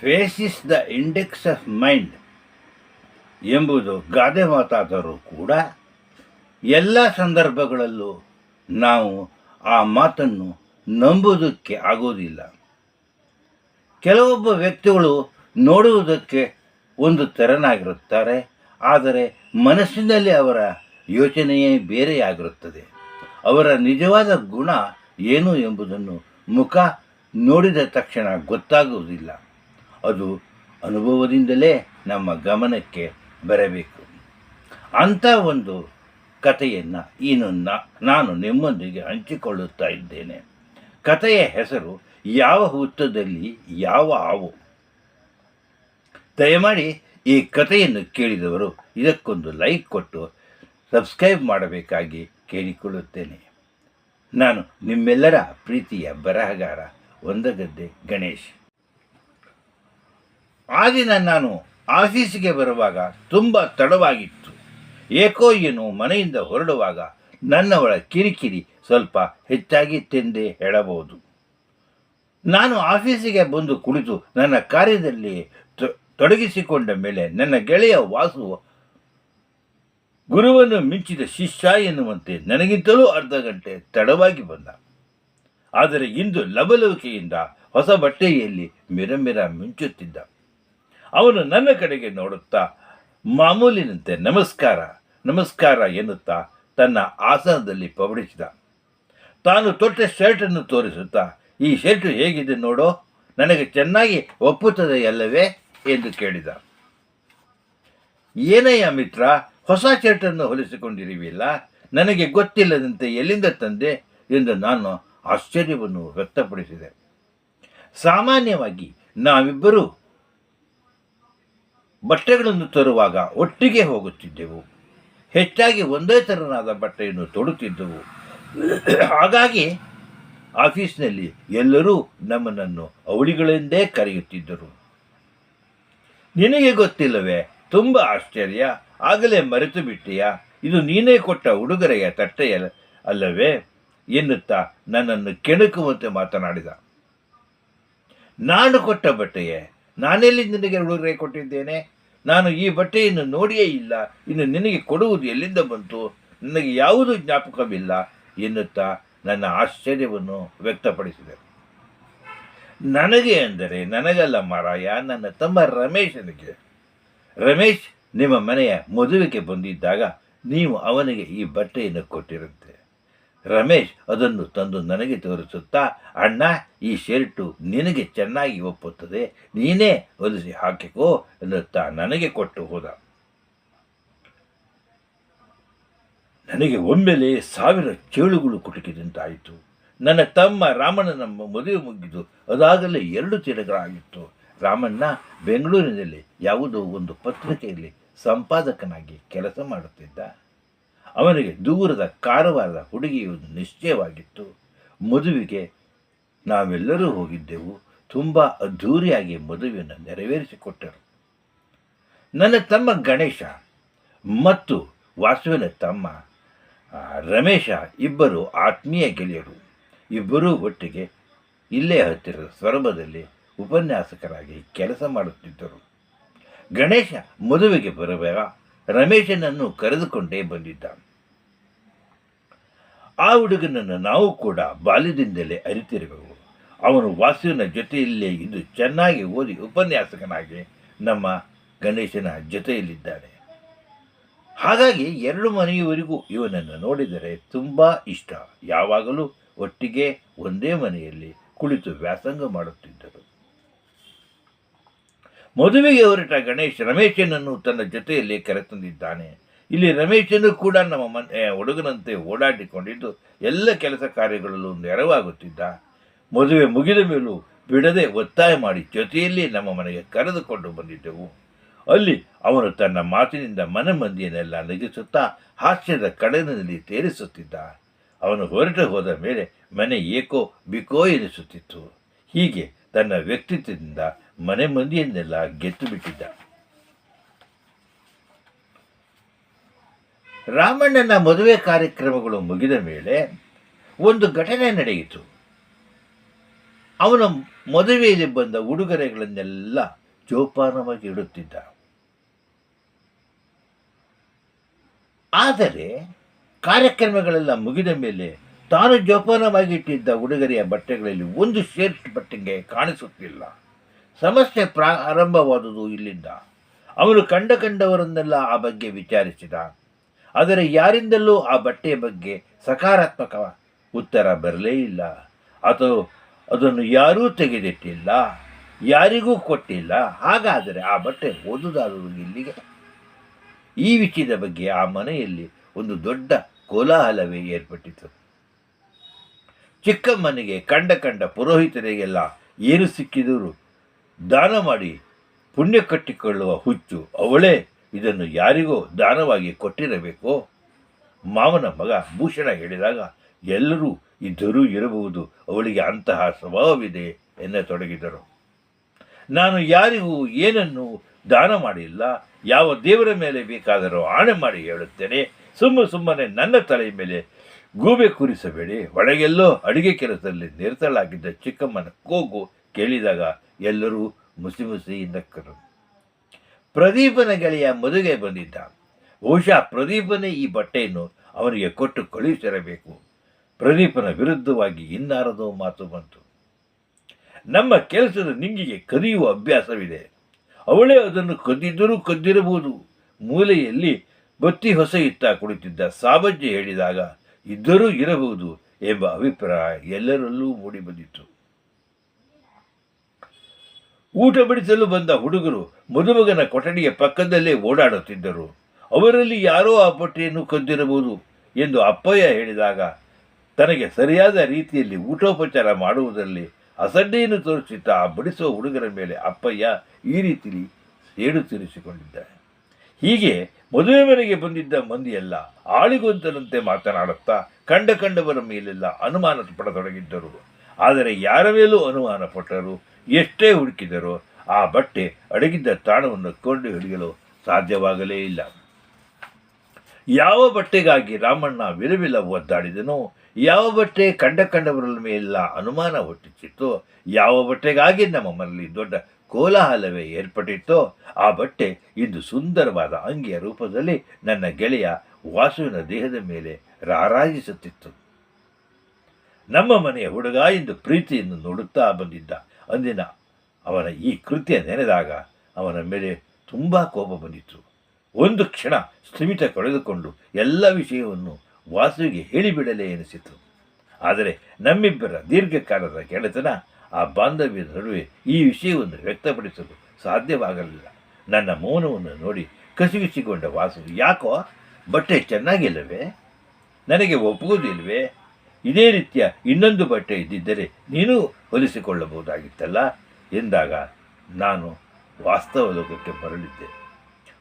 Face is the index of mind ಎಂಬುದು ಗಾದೆ ಮಾತಾದರೂ ಕೂಡ ಎಲ್ಲ ಸಂದರ್ಭಗಳಲ್ಲೂ ನಾವು ಆ ಮಾತನ್ನು ನಂಬುವುದಕ್ಕೆ ಆಗೋದಿಲ್ಲ ಕೆಲವೊಬ್ಬ ವ್ಯಕ್ತಿಗಳು ನೋಡುವುದಕ್ಕೆ ಒಂದು ತೆರನಾಗಿರುತ್ತಾರೆ, ಆದರೆ ಮನಸ್ಸಿನಲ್ಲಿ ಅವರ ಯೋಚನೆಯೇ ಬೇರೆಯಾಗಿರುತ್ತದೆ. ಅವರ ನಿಜವಾದ ಗುಣ ಏನು ಎಂಬುದನ್ನು ಮುಖ ನೋಡಿದ ತಕ್ಷಣ ಗೊತ್ತಾಗುವುದಿಲ್ಲ. ಅದು ಅನುಭವದಿಂದಲೇ ನಮ್ಮ ಗಮನಕ್ಕೆ ಬರಬೇಕು. ಅಂಥ ಒಂದು ಕಥೆಯನ್ನು ಇನ್ನು ನಾನು ನಿಮ್ಮೊಂದಿಗೆ ಹಂಚಿಕೊಳ್ಳುತ್ತಾ ಇದ್ದೇನೆ. ಕಥೆಯ ಹೆಸರು ಯಾವ ಹುತ್ತದಲ್ಲಿ ಯಾವ ಹಾವು? ದಯಮಾಡಿ ಈ ಕಥೆಯನ್ನು ಕೇಳಿದವರು ಇದಕ್ಕೊಂದು ಲೈಕ್ ಕೊಟ್ಟು ಸಬ್ಸ್ಕ್ರೈಬ್ ಮಾಡಬೇಕಾಗಿ ಕೇಳಿಕೊಳ್ಳುತ್ತೇನೆ. ನಾನು ನಿಮ್ಮೆಲ್ಲರ ಪ್ರೀತಿಯ ಬರಹಗಾರ, ಒಂದಗದ್ದೆ ಗಣೇಶ್. ಆ ದಿನ ನಾನು ಆಫೀಸಿಗೆ ಬರುವಾಗ ತುಂಬ ತಡವಾಗಿತ್ತು. ಏಕೋ ಏನು ಮನೆಯಿಂದ ಹೊರಡುವಾಗ ನನ್ನವಳ ಕಿರಿಕಿರಿ ಸ್ವಲ್ಪ ಹೆಚ್ಚಾಗಿತ್ತೆಂದೇ ಹೇಳಬಹುದು. ನಾನು ಆಫೀಸಿಗೆ ಬಂದು ಕುಳಿತು ನನ್ನ ಕಾರ್ಯದಲ್ಲಿ ತೊಡಗಿಸಿಕೊಂಡ ಮೇಲೆ ನನ್ನ ಗೆಳೆಯ ವಾಸು ಗುರುವನ್ನು ಮಿಂಚಿದ ಶಿಷ್ಯ ಎನ್ನುವಂತೆ ನನಗಿಂತಲೂ ಅರ್ಧ ಗಂಟೆ ತಡವಾಗಿ ಬಂದ. ಆದರೆ ಇಂದು ಲಬಲವಿಕೆಯಿಂದ ಹೊಸ ಬಟ್ಟೆಯಲ್ಲಿ ಮಿರಮಿರ ಮಿಂಚುತ್ತಿದ್ದ. ಅವನು ನನ್ನ ಕಡೆಗೆ ನೋಡುತ್ತಾ ಮಾಮೂಲಿನಂತೆ ನಮಸ್ಕಾರ ನಮಸ್ಕಾರ ಎನ್ನುತ್ತಾ ತನ್ನ ಆಸನದಲ್ಲಿ ಪಬಡಿಸಿದ ತಾನು ತೊಟ್ಟ ಶರ್ಟನ್ನು ತೋರಿಸುತ್ತಾ, ಈ ಶರ್ಟು ಹೇಗಿದೆ ನೋಡೋ, ನನಗೆ ಚೆನ್ನಾಗಿ ಒಪ್ಪುತ್ತದೆ ಅಲ್ಲವೇ ಎಂದು ಕೇಳಿದ. ಏನಯ್ಯ ಮಿತ್ರ, ಹೊಸ ಶರ್ಟನ್ನು ಹೊಲಿಸಿಕೊಂಡಿರುವಿಲ್ಲ ನನಗೆ ಗೊತ್ತಿಲ್ಲದಂತೆ ಎಲ್ಲಿಂದ ತಂದೆ ಎಂದು ನಾನು ಆಶ್ಚರ್ಯವನ್ನು ವ್ಯಕ್ತಪಡಿಸಿದೆ. ಸಾಮಾನ್ಯವಾಗಿ ನಾವಿಬ್ಬರೂ ಬಟ್ಟೆಗಳನ್ನು ತರುವಾಗ ಒಟ್ಟಿಗೆ ಹೋಗುತ್ತಿದ್ದೆವು. ಹೆಚ್ಚಾಗಿ ಒಂದೇ ಥರನಾದ ಬಟ್ಟೆಯನ್ನು ತೊಡುತ್ತಿದ್ದೆವು. ಹಾಗಾಗಿ ಆಫೀಸ್ನಲ್ಲಿ ಎಲ್ಲರೂ ನಮ್ಮನನ್ನು ಅವಳಿಗಳೆಂದೇ ಕರೆಯುತ್ತಿದ್ದರು. ನಿನಗೆ ಗೊತ್ತಿಲ್ಲವೇ, ತುಂಬ ಆಶ್ಚರ್ಯ, ಆಗಲೇ ಮರೆತು ಬಿಟ್ಟೆಯಾ? ಇದು ನೀನೇ ಕೊಟ್ಟ ಉಡುಗೊರೆಯ ತಟ್ಟೆಯ ಅಲ್ಲವೇ? ಎನ್ನುತ್ತಾ ನನ್ನನ್ನು ಕೆಣಕುವಂತೆ ಮಾತನಾಡಿದ. ನಾನು ಕೊಟ್ಟ ಬಟ್ಟೆಯೇ, ನಾನೆಲ್ಲಿ ನಿನಗೆ ಉಡುಗೊರೆ ಕೊಟ್ಟಿದ್ದೇನೆ? ನಾನು ಈ ಬಟ್ಟೆಯನ್ನು ನೋಡಿಯೇ ಇಲ್ಲ. ಇನ್ನು ನಿನಗೆ ಕೊಡುವುದು ಎಲ್ಲಿಂದ ಬಂತು? ನನಗೆ ಯಾವುದೂ ಜ್ಞಾಪಕವಿಲ್ಲ ಎನ್ನುತ್ತಾ ನನ್ನ ಆಶ್ಚರ್ಯವನ್ನು ವ್ಯಕ್ತಪಡಿಸಿದೆ. ನನಗೆ ಅಂದರೆ ನನಗಲ್ಲ ಮಾರಾಯ, ನನ್ನ ತಮ್ಮ ರಮೇಶನಿಗೆ. ರಮೇಶ್ ನಿಮ್ಮ ಮನೆಯ ಮದುವೆಗೆ ಬಂದಿದ್ದಾಗ ನೀವು ಅವನಿಗೆ ಈ ಬಟ್ಟೆಯನ್ನು ಕೊಟ್ಟಿರುತ್ತೆ ರಮೇಶ್ ಅದನ್ನು ತಂದು ನನಗೆ ತೋರಿಸುತ್ತಾ, ಅಣ್ಣ, ಈ ಶರ್ಟು ನಿನಗೆ ಚೆನ್ನಾಗಿ ಒಪ್ಪುತ್ತದೆ. ನೀನೇ ಹೊಲಿಸಿ ಹಾಕಿಕೋ ಎನ್ನುತ್ತಾ ನನಗೆ ಕೊಟ್ಟು ಹೋದ. ನನಗೆ ಒಮ್ಮೆಲೆ ಸಾವಿರ ಚೇಳುಗಳು ಕುಟುಕಿದಂತಾಯಿತು. ನನ್ನ ತಮ್ಮ ರಾಮಣ್ಣ ನಮ್ಮ ಮದುವೆ ಮುಗಿದು ಅದಾಗಲೇ ಎರಡು ತಿರುಗಳಾಗಿತ್ತು ರಾಮಣ್ಣ ಬೆಂಗಳೂರಿನಲ್ಲಿ ಯಾವುದೋ ಒಂದು ಪತ್ರಿಕೆಯಲ್ಲಿ ಸಂಪಾದಕನಾಗಿ ಕೆಲಸ ಮಾಡುತ್ತಿದ್ದ. ಅವನಿಗೆ ದೂರದ ಕಾರವಾರದ ಹುಡುಗಿಯು ನಿಶ್ಚಯವಾಗಿತ್ತು. ಮದುವೆಗೆ ನಾವೆಲ್ಲರೂ ಹೋಗಿದ್ದೆವು. ತುಂಬ ಅದ್ಧೂರಿಯಾಗಿ ಮದುವೆಯನ್ನು ನೆರವೇರಿಸಿಕೊಟ್ಟರು. ನನ್ನ ತಮ್ಮ ಗಣೇಶ ಮತ್ತು ವಾಸುವಿನ ತಮ್ಮ ರಮೇಶ ಇಬ್ಬರು ಆತ್ಮೀಯ ಗೆಳೆಯರು. ಇಬ್ಬರೂ ಒಟ್ಟಿಗೆ ಇಲ್ಲೇ ಹತ್ತಿರದ ಸ್ವರಭದಲ್ಲಿ ಉಪನ್ಯಾಸಕರಾಗಿ ಕೆಲಸ ಮಾಡುತ್ತಿದ್ದರು. ಗಣೇಶ ಮದುವೆಗೆ ಬರಬೇಗ ರಮೇಶನನ್ನು ಕರೆದುಕೊಂಡೇ ಬಂದಿದ್ದ. ಆ ಹುಡುಗನನ್ನು ನಾವು ಕೂಡ ಬಾಲ್ಯದಿಂದಲೇ ಅರಿತಿರಬೇಕು ಅವನು ವಾಸುವಿನ ಜೊತೆಯಲ್ಲೇ ಇದ್ದು ಚೆನ್ನಾಗಿ ಓದಿ ಉಪನ್ಯಾಸಕನಾಗಿ ನಮ್ಮ ಗಣೇಶನ ಜೊತೆಯಲ್ಲಿದ್ದಾನೆ. ಹಾಗಾಗಿ ಎರಡು ಮನೆಯವರಿಗೂ ಇವನನ್ನು ನೋಡಿದರೆ ತುಂಬ ಇಷ್ಟ. ಯಾವಾಗಲೂ ಒಟ್ಟಿಗೆ ಒಂದೇ ಮನೆಯಲ್ಲಿ ಕುಳಿತು ವ್ಯಾಸಂಗ ಮಾಡುತ್ತಿದ್ದರು. ಮದುವೆಗೆ ಹೊರಟ ಗಣೇಶ್ ರಮೇಶನನ್ನು ತನ್ನ ಜೊತೆಯಲ್ಲಿ ಕರೆತಂದಿದ್ದಾನೆ. ಇಲ್ಲಿ ರಮೇಶನು ಕೂಡ ನಮ್ಮ ಮನೆ ಹುಡುಗನಂತೆ ಓಡಾಡಿಕೊಂಡಿದ್ದು ಎಲ್ಲ ಕೆಲಸ ಕಾರ್ಯಗಳಲ್ಲೂ ನೆರವಾಗುತ್ತಿದ್ದ. ಮದುವೆ ಮುಗಿದ ಮೇಲೂ ಬಿಡದೆ ಒತ್ತಾಯ ಮಾಡಿ ಜೊತೆಯಲ್ಲಿ ನಮ್ಮ ಮನೆಗೆ ಕರೆದುಕೊಂಡು ಬಂದಿದ್ದೆವು. ಅಲ್ಲಿ ಅವನು ತನ್ನ ಮಾತಿನಿಂದ ಮನೆ ಮಂದಿಯನ್ನೆಲ್ಲ ನಗಿಸುತ್ತಾ ಹಾಸ್ಯದ ಕಡಲಿನಲ್ಲಿ ತೇರಿಸುತ್ತಿದ್ದ. ಅವನು ಹೊರಟು ಹೋದ ಮೇಲೆ ಮನೆ ಏಕೋ ಬಿಕೋ ಎನಿಸುತ್ತಿತ್ತು. ಹೀಗೆ ತನ್ನ ವ್ಯಕ್ತಿತ್ವದಿಂದ ಮನೆ ಮಂದಿಯನ್ನೆಲ್ಲ ಗೆದ್ದು ಬಿಟ್ಟಿದ್ದ ರಾಮಣ್ಣನ ಮದುವೆ ಕಾರ್ಯಕ್ರಮಗಳು ಮುಗಿದ ಮೇಲೆ ಒಂದು ಘಟನೆ ನಡೆಯಿತು. ಅವನ ಮದುವೆಯಲ್ಲಿ ಬಂದ ಉಡುಗೊರೆಗಳನ್ನೆಲ್ಲ ಜೋಪಾನವಾಗಿ ಇಡುತ್ತಿದ್ದ. ಆದರೆ ಕಾರ್ಯಕ್ರಮಗಳೆಲ್ಲ ಮುಗಿದ ಮೇಲೆ ತಾನು ಜೋಪಾನವಾಗಿ ಇಟ್ಟಿದ್ದ ಉಡುಗೊರೆಯ ಬಟ್ಟೆಗಳಲ್ಲಿ ಒಂದು ಶರ್ಟ್ ಬಟ್ಟೆಗೆ ಕಾಣಿಸುತ್ತಿಲ್ಲ. ಸಮಸ್ಯೆ ಪ್ರಾರಂಭವಾದುದು ಇಲ್ಲಿಂದ. ಅವನು ಕಂಡ ಕಂಡವರನ್ನೆಲ್ಲ ಆ ಬಗ್ಗೆ ವಿಚಾರಿಸಿದ. ಆದರೆ ಯಾರಿಂದಲೂ ಆ ಬಟ್ಟೆಯ ಬಗ್ಗೆ ಸಕಾರಾತ್ಮಕ ಉತ್ತರ ಬರಲೇ ಇಲ್ಲ. ಅಥವಾ ಅದನ್ನು ಯಾರೂ ತೆಗೆದಿಟ್ಟಿಲ್ಲ, ಯಾರಿಗೂ ಕೊಟ್ಟಿಲ್ಲ. ಹಾಗಾದರೆ ಆ ಬಟ್ಟೆ ಓದುದಾರರು ಇಲ್ಲಿಗೆ ಈ ವಿಷಯದ ಬಗ್ಗೆ ಆ ಮನೆಯಲ್ಲಿ ಒಂದು ದೊಡ್ಡ ಕೋಲಾಹಲವೇ ಏರ್ಪಟ್ಟಿತು. ಚಿಕ್ಕಮ್ಮನಿಗೆ ಕಂಡ ಕಂಡ ಪುರೋಹಿತರಿಗೆಲ್ಲ ಏನು ಸಿಕ್ಕಿದರೂ ದಾನ ಮಾಡಿ ಪುಣ್ಯ ಕಟ್ಟಿಕೊಳ್ಳುವ ಹುಚ್ಚು ಅವಳೇ ಇದನ್ನು ಯಾರಿಗೋ ದಾನವಾಗಿ ಕೊಟ್ಟಿರಬೇಕು? ಮಾವನ ಮಗ ಭೂಷಣ ಹೇಳಿದಾಗ, ಎಲ್ಲರೂ ಇದ್ದರೂ ಇರಬಹುದು, ಅವಳಿಗೆ ಅಂತಹ ಸ್ವಭಾವವಿದೆ ಎನ್ನತೊಡಗಿದರು. ನಾನು ಯಾರಿಗೂ ಏನನ್ನು ದಾನ ಮಾಡಿಲ್ಲ, ಯಾವ ದೇವರ ಮೇಲೆ ಬೇಕಾದರೂ ಆಣೆ ಮಾಡಿ ಹೇಳುತ್ತೇನೆ, ಸುಮ್ಮ ಸುಮ್ಮನೆ ನನ್ನ ತಲೆಯ ಮೇಲೆ ಗೂಬೆ ಕೂರಿಸಬೇಡಿ, ಒಳಗೆಲ್ಲೋ ಅಡುಗೆ ಕೆಲಸದಲ್ಲಿ ನಿರತಳಾಗಿದ್ದ ಚಿಕ್ಕಮ್ಮನ ಕೂಗು ಕೇಳಿದಾಗ ಎಲ್ಲರೂ ಮುಸಿ ಮುಸಿ ನಕ್ಕರು ಪ್ರದೀಪನ ಗೆಳೆಯ ಮದುವೆ ಬಂದಿದ್ದ. ಬಹುಶಃ ಪ್ರದೀಪನೇ ಈ ಬಟ್ಟೆಯನ್ನು ಅವನಿಗೆ ಕೊಟ್ಟು ಕಳುಹಿಸಿರಬೇಕು. ಪ್ರದೀಪನ ವಿರುದ್ಧವಾಗಿ ಇನ್ನಾರದೋ ಮಾತು ಬಂತು. ನಮ್ಮ ಕೆಲಸದ ನಿಂಗಿಗೆ ಕದಿಯುವ ಅಭ್ಯಾಸವಿದೆ. ಅವಳೇ ಅದನ್ನು ಕದ್ದಿದ್ದರೂ ಕದ್ದಿರಬಹುದು. ಮೂಲೆಯಲ್ಲಿ ಬತ್ತಿ ಹೊಸ ಇತ್ತ ಕುಳಿತಿದ್ದ ಸಾಬಜ್ಜಿ ಹೇಳಿದಾಗ ಇದ್ದರೂ ಇರಬಹುದು ಎಂಬ ಅಭಿಪ್ರಾಯ ಎಲ್ಲರಲ್ಲೂ ಮೂಡಿಬಂದಿತ್ತು. ಊಟ ಬಡಿಸಲು ಬಂದ ಹುಡುಗರು ಮದುಮಗನ ಕೊಠಡಿಯ ಪಕ್ಕದಲ್ಲೇ ಓಡಾಡುತ್ತಿದ್ದರು. ಅವರಲ್ಲಿ ಯಾರೋ ಆ ಬಟ್ಟೆಯನ್ನು ಕದ್ದಿರಬಹುದು ಎಂದು ಅಪ್ಪಯ್ಯ ಹೇಳಿದಾಗ, ತನಗೆ ಸರಿಯಾದ ರೀತಿಯಲ್ಲಿ ಊಟೋಪಚಾರ ಮಾಡುವುದರಲ್ಲಿ ಅಸಡ್ಡೆಯನ್ನು ತೋರಿಸುತ್ತಾ ಆ ಬಡಿಸುವ ಹುಡುಗರ ಮೇಲೆ ಅಪ್ಪಯ್ಯ ಈ ರೀತಿಲಿ ಸೇಡು ತೀರಿಸಿಕೊಂಡಿದ್ದಾರೆ. ಹೀಗೆ ಮದುವೆ ಮನೆಗೆ ಬಂದಿದ್ದ ಮಂದಿಯೆಲ್ಲ ಆಳಿಗೊಂತನಂತೆ ಮಾತನಾಡುತ್ತಾ ಕಂಡ ಕಂಡವರ ಮೇಲೆಲ್ಲ ಅನುಮಾನ ಪಡತೊಡಗಿದ್ದರು. ಆದರೆ ಯಾರ ಮೇಲೂ ಅನುಮಾನ ಪಟ್ಟರು. ಎಷ್ಟೇ ಹುಡುಕಿದರೂ ಆ ಬಟ್ಟೆ ಅಡಗಿದ್ದ ತಾಣವನ್ನು ಕೊಂಡು ಹಿಡಿಯಲು ಸಾಧ್ಯವಾಗಲೇ ಇಲ್ಲ. ಯಾವ ಬಟ್ಟೆಗಾಗಿ ರಾಮಣ್ಣ ವಿರವಿಲ್ಲ ಒದ್ದಾಡಿದನೋ, ಯಾವ ಬಟ್ಟೆ ಕಂಡ ಕಂಡವರ ಮೇಲೆಲ್ಲ ಅನುಮಾನ ಹುಟ್ಟಿಸಿತ್ತೋ, ಯಾವ ಬಟ್ಟೆಗಾಗಿ ನಮ್ಮ ಮನೆಯಲ್ಲಿ ದೊಡ್ಡ ಕೋಲಾಹಲವೇ ಏರ್ಪಟ್ಟಿತ್ತೋ, ಆ ಬಟ್ಟೆ ಇಂದು ಸುಂದರವಾದ ಅಂಗಿಯ ರೂಪದಲ್ಲಿ ನನ್ನ ಗೆಳೆಯ ವಾಸುವಿನ ದೇಹದ ಮೇಲೆ ರಾರಾಜಿಸುತ್ತಿತ್ತು. ನಮ್ಮ ಮನೆಯ ಹುಡುಗ ಎಂದು ಪ್ರೀತಿಯನ್ನು ನೋಡುತ್ತಾ ಬಂದಿದ್ದ. ಅಂದಿನ ಅವನ ಈ ಕೃತ್ಯ ನೆನೆದಾಗ ಅವನ ಮೇಲೆ ತುಂಬ ಕೋಪ ಬಂದಿತ್ತು. ಒಂದು ಕ್ಷಣ ಸ್ಥಿಮಿತ ಕಳೆದುಕೊಂಡು ಎಲ್ಲ ವಿಷಯವನ್ನು ವಾಸುವಿಗೆ ಹೇಳಿಬಿಡಲೇ ಎನಿಸಿತು. ಆದರೆ ನಮ್ಮಿಬ್ಬರ ದೀರ್ಘಕಾಲದ ಗೆಳೆತನ ಆ ಬಾಂಧವ್ಯದ ನಡುವೆ ಈ ವಿಷಯವನ್ನು ವ್ಯಕ್ತಪಡಿಸಲು ಸಾಧ್ಯವಾಗಲಿಲ್ಲ. ನನ್ನ ಮೌನವನ್ನು ನೋಡಿ ಕಸಿಗಿಸಿಕೊಂಡ ವಾಸು, ಯಾಕೋ? ಬಟ್ಟೆ ಚೆನ್ನಾಗಿಲ್ಲವೇ? ನನಗೆ ಒಪ್ಪುವುದಿಲ್ವೇ? ಇದೇ ರೀತಿಯ ಇನ್ನೊಂದು ಬಟ್ಟೆ ಇದ್ದಿದ್ದರೆ ನೀನು ಹೊಲಿಸಿಕೊಳ್ಳಬಹುದಾಗಿತ್ತಲ್ಲ ಎಂದಾಗ ನಾನು ವಾಸ್ತವ ಲೋಕಕ್ಕೆ ಬರಲಿದ್ದೆ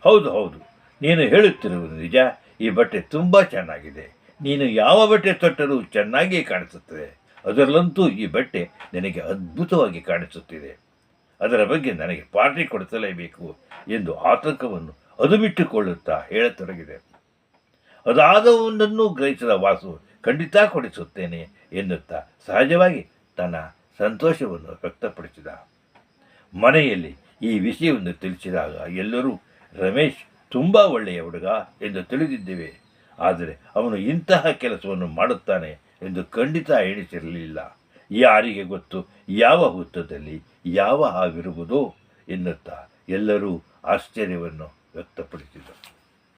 ಹೌದು ಹೌದು. ನೀನು ಹೇಳುತ್ತಿರುವುದು ನಿಜ. ಈ ಬಟ್ಟೆ ತುಂಬ ಚೆನ್ನಾಗಿದೆ. ನೀನು ಯಾವ ಬಟ್ಟೆ ತೊಟ್ಟರೂ ಚೆನ್ನಾಗಿಯೇ ಕಾಣಿಸುತ್ತದೆ. ಅದರಲ್ಲಂತೂ ಈ ಬಟ್ಟೆ ನನಗೆ ಅದ್ಭುತವಾಗಿ ಕಾಣಿಸುತ್ತಿದೆ. ಅದರ ಬಗ್ಗೆ ನನಗೆ ಪಾರ್ಟಿ ಕೊಡಿಸಲೇಬೇಕು ಎಂದು ಆತಂಕವನ್ನು ಅದುಮಿಟ್ಟುಕೊಳ್ಳುತ್ತಾ ಹೇಳತೊಡಗಿದೆ. ಅದಾದ ಗ್ರಹಿಸಿದ ವಾಸು ಖಂಡಿತ ಕೊಡಿಸುತ್ತೇನೆ ಎನ್ನುತ್ತಾ ಸಹಜವಾಗಿ ತನ್ನ ಸಂತೋಷವನ್ನು ವ್ಯಕ್ತಪಡಿಸಿದ. ಮನೆಯಲ್ಲಿ ಈ ವಿಷಯವನ್ನು ತಿಳಿಸಿದಾಗ ಎಲ್ಲರೂ, ರಮೇಶ್ ತುಂಬ ಒಳ್ಳೆಯ ಹುಡುಗ ಎಂದು ತಿಳಿದಿದ್ದೇವೆ. ಆದರೆ ಅವನು ಇಂತಹ ಕೆಲಸವನ್ನು ಮಾಡುತ್ತಾನೆ ಎಂದು ಖಂಡಿತ ಎಣಿಸಿರಲಿಲ್ಲ. ಯಾರಿಗೆ ಗೊತ್ತು ಯಾವ ಹುತ್ತದಲ್ಲಿ ಯಾವ ಹಾವಿರುವುದೋ ಎನ್ನುತ್ತಾ ಎಲ್ಲರೂ ಆಶ್ಚರ್ಯವನ್ನು ವ್ಯಕ್ತಪಡಿಸಿದರು.